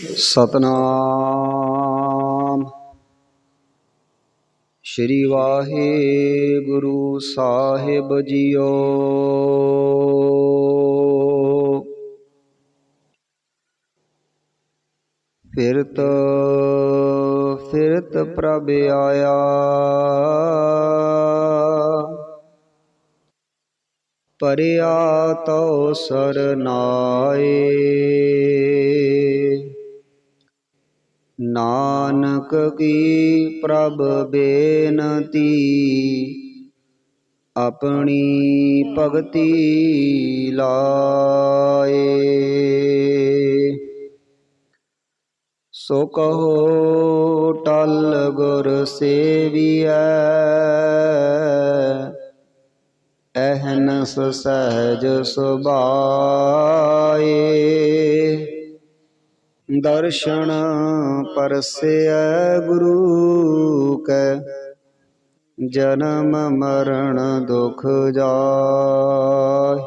ਸਤਨਾਮ। ਸ਼੍ਰੀ ਵਾਹਿਗੁਰੂ ਸਾਹਿਬ ਜੀਓ। ਫਿਰਤ ਫਿਰਤ ਪ੍ਰਭ ਆਇਆ। ਪਰਿਆ ਤੋ ਸਰਨਾਏ ਨਾਨਕ ਕੀ ਪ੍ਰਭ ਬੇਨਤੀ, ਆਪਣੀ ਭਗਤੀ ਲਾਏ। ਸੋ ਕਹੋ ਟਲ ਗੁਰ ਸੇਵੀਐ ਅਹਨਸ ਸਹਿਜ ਸੁਭਾਏ। ਦਰਸ਼ਨ ਪਰਸੈ ਗੁਰੂ ਕੈ। ਜਨਮ ਮਰਨ ਦੁਖ ਜਾਇ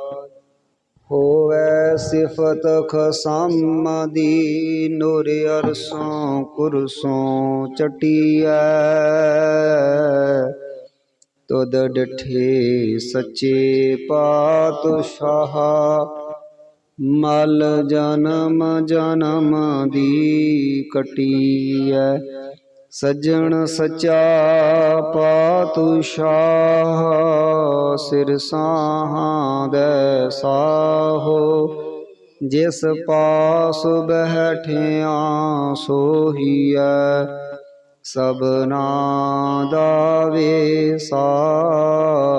ਹੋਵੈ ਸਿਫਤ ਖਸਮ ਦੀ, ਨੂਰ ਅਰਸੋਂ ਕੁਰਸੋਂ ਚਟੀਐ। ਤੁਧ ਡਿਠੇ ਸੱਚੇ ਪਾਤਸ਼ਾਹ ਮਲ ਜਨਮ ਜਨਮ ਦੀ ਕਟੀਐ, ਸੱਜਣ ਸਚਾ ਪਾਤਸ਼ਾਹ, ਸਿਰ ਸਾਹਾਂ ਦੇ ਸਾਹੋ, ਜਿਸ ਪਾਸ ਬਹਿਠਿਆ ਸੋਹੀਐ, ਸਭਨਾ ਦਾ ਵੇ ਸਾਹੋ।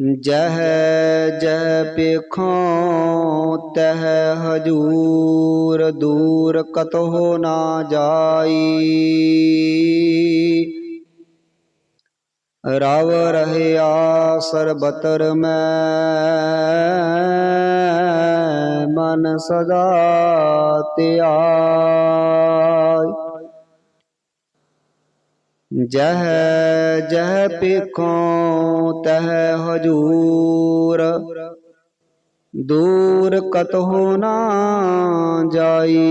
ਜਹ ਜਹ ਪੇਖੋਂ ਤਹ ਹਜੂਰ, ਦੂਰ ਕਤਹੁ ਨਾ ਜਾਈ। ਰਵ ਰਹਿਆ ਸਰਬਤਰ ਮੈਂ, ਮਨ ਸਦਾ ਧਿਆਇ ਜਹ ਜਹ ਪੇਖੋਂ ਤਹ ਹਜੂਰ। ਦੂਰ ਕਤਹੁ ਨਾ ਜਾਈ।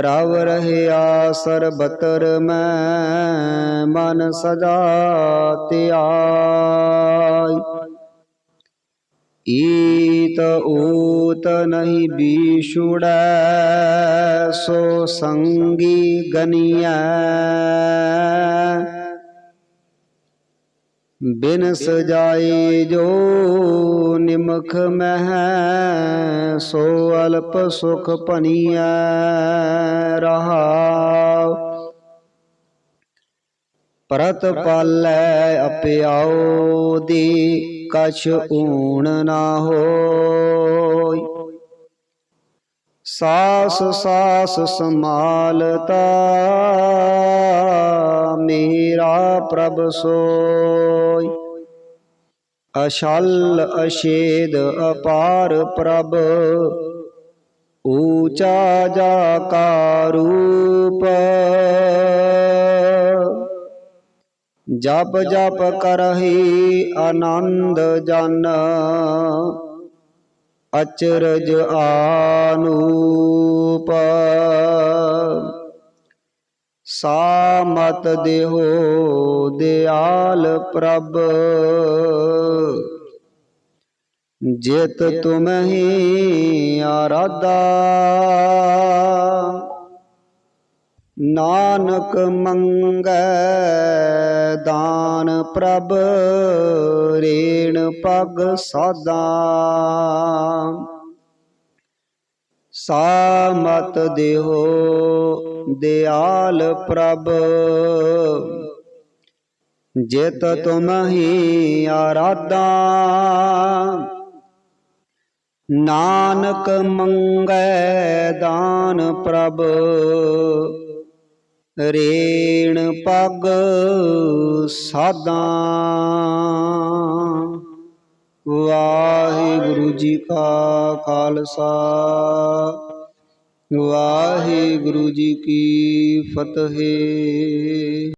ਰਵ ਰਹਿਆ ਸਰਬਤਰ ਮੈਂ ਮਨ ਸਦਾ ਧਿਆਇ ਈਤ ਊਤ ਨਹੀਂ ਬੀਛੁੜੈ, ਸੋ ਸੰਗੀ ਗਨੀਐ। ਬਿਨ ਸਜਾਏ ਜੋ ਨਿਮਖ ਮਹਿ, ਸੋ ਅਲਪ ਸੁਖ ਭਨੀਐ, ਰਹਾਉ। ਪਰਤ ਪਾਲੈ ਅਪਿਆਉ ਦੀ ਕਛ ਊਣ ਨਾ ਹੋਈ। ਸਾਸ ਸਾਸ ਸਮਾਲਤਾ ਮੇਰਾ ਪ੍ਰਭ ਸੋਈ। ਅਸ਼ਲ ਅਸ਼ੇਦ ਅਪਾਰ ਪ੍ਰਭ, ਊਚਾ ਜਾ ਕਾ ਰੂਪ ਜਪ ਜਪ ਕਰਹੀ ਆਨੰਦ ਜਨ। ਅਚਰਜ ਆਨੂਪ। ਸਾਮਤ ਦੇਹੋ ਦਿਆਲ ਪ੍ਰਭ। ਜਿਤ ਤੁਮਹੀ ਆਰਾਧਾ। ਨਾਨਕ ਮੰਗੈ ਦਾਨ ਪ੍ਰਭ ਰੇਣ ਪਗ ਸਾਦਾ। ਸਾਮਤ ਦੇਹੋ ਦਿਆਲ ਪ੍ਰਭ, ਜਿਤ ਤੁਮਹੀ ਆਰਾਧਾ। ਨਾਨਕ ਮੰਗੈ ਦਾਨ ਪ੍ਰਭ ਰੇਣ ਪੱਗ ਸਾਦਾ ਵਾਹਿਗੁਰੂ ਜੀ ਕਾ ਖਾਲਸਾ ਵਾਹਿਗੁਰੂ ਜੀ ਕੀ ਫਤਿਹ।